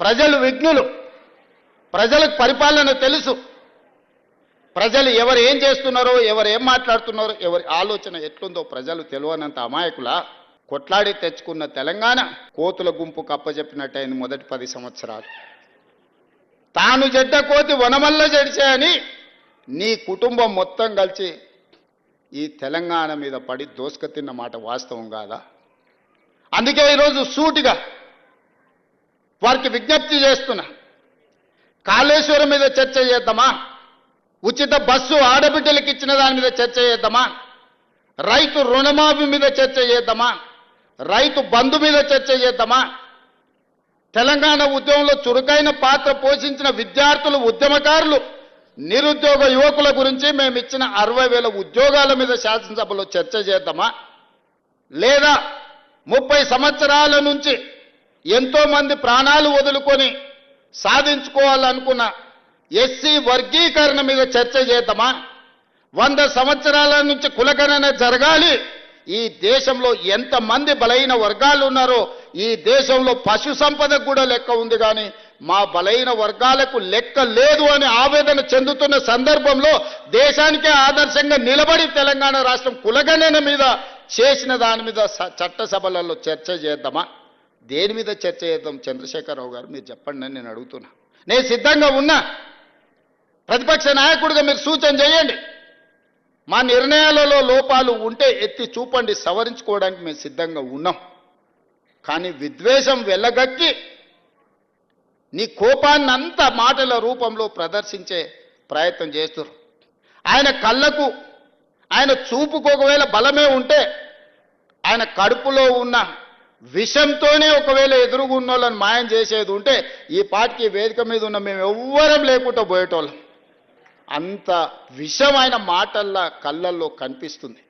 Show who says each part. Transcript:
Speaker 1: ప్రజలు విఘ్నులు. ప్రజలకు పరిపాలన తెలుసు. ప్రజలు ఎవరు ఏం చేస్తున్నారో ఎవరు ఏం మాట్లాడుతున్నారో ఎవరి ఆలోచన ఎట్లుందో ప్రజలు తెలియనంత అమాయకుల? కొట్లాడి తెచ్చుకున్న తెలంగాణ కోతుల గుంపు కప్పచెప్పినట్టయింది మొదటి పది సంవత్సరాలు. తాను చెడ్డ కోతి వనమల్ల చెడిచాయని నీ కుటుంబం మొత్తం కలిసి ఈ తెలంగాణ మీద పడి దోసుక తిన్న మాట వాస్తవం కాదా? అందుకే ఈరోజు సూటిగా వారికి విజ్ఞప్తి చేస్తున్నా. కాళేశ్వరం మీద చర్చ చేద్దామా? ఉచిత బస్సు ఆడబిడ్డలకు ఇచ్చిన దాని మీద చర్చ చేద్దామా? రైతు రుణమాఫీ మీద చర్చ చేద్దామా? రైతు బంధు మీద చర్చ చేద్దామా? తెలంగాణ ఉద్యమంలో చురుకైన పాత్ర పోషించిన విద్యార్థులు ఉద్యమకారులు నిరుద్యోగ యువకుల గురించి మేము ఇచ్చిన అరవై వేల ఉద్యోగాల మీద శాసనసభలో చర్చ చేద్దామా? లేదా ముప్పై సంవత్సరాల నుంచి ఎంతో మంది ప్రాణాలు వదులుకొని సాధించుకోవాలనుకున్న ఎస్సీ వర్గీకరణ మీద చర్చ చేద్దామా? వంద సంవత్సరాల నుంచి కులగణన జరగాలి. ఈ దేశంలో ఎంతమంది బలైన వర్గాలు ఉన్నారో ఈ దేశంలో పశు సంపద కూడా లెక్క ఉంది కానీ మా బలైన వర్గాలకు లెక్క లేదు అని ఆవేదన చెందుతున్న సందర్భంలో దేశానికే ఆదర్శంగా నిలబడి తెలంగాణ రాష్ట్రం కులగణన మీద చేసిన దాని మీద స- చట్టసభలలో చర్చ చేద్దామా? దేని మీద చర్చ చేద్దాం? చంద్రశేఖరరావు గారు మీరు చెప్పండి అని నేను అడుగుతున్నా. నేను సిద్ధంగా ఉన్నా. ప్రతిపక్ష నాయకుడిగా మీరు సూచన చేయండి. మా నిర్ణయాలలో లోపాలు ఉంటే ఎత్తి చూపండి. సవరించుకోవడానికి మేము సిద్ధంగా ఉన్నాం. కానీ విద్వేషం వెళ్ళగక్కి నీ కోపాన్ని అంతా మాటల రూపంలో ప్రదర్శించే ప్రయత్నం చేస్తారు ఆయన కళ్ళకు ఆయన చూపుకు ఒకవేళ బలమే ఉంటే ఆయన కడుపులో ఉన్న విషంతోనే ఒకవేళ ఎదురుగున్న వాళ్ళని మాయం చేసేది ఉంటే ఈ పాటికి వేదిక మీద ఉన్న మేము ఎవ్వరం లేకుండా పోయేటోళ్ళం. అంత విషమైన మాటల్లా కళ్ళల్లో కనిపిస్తుంది.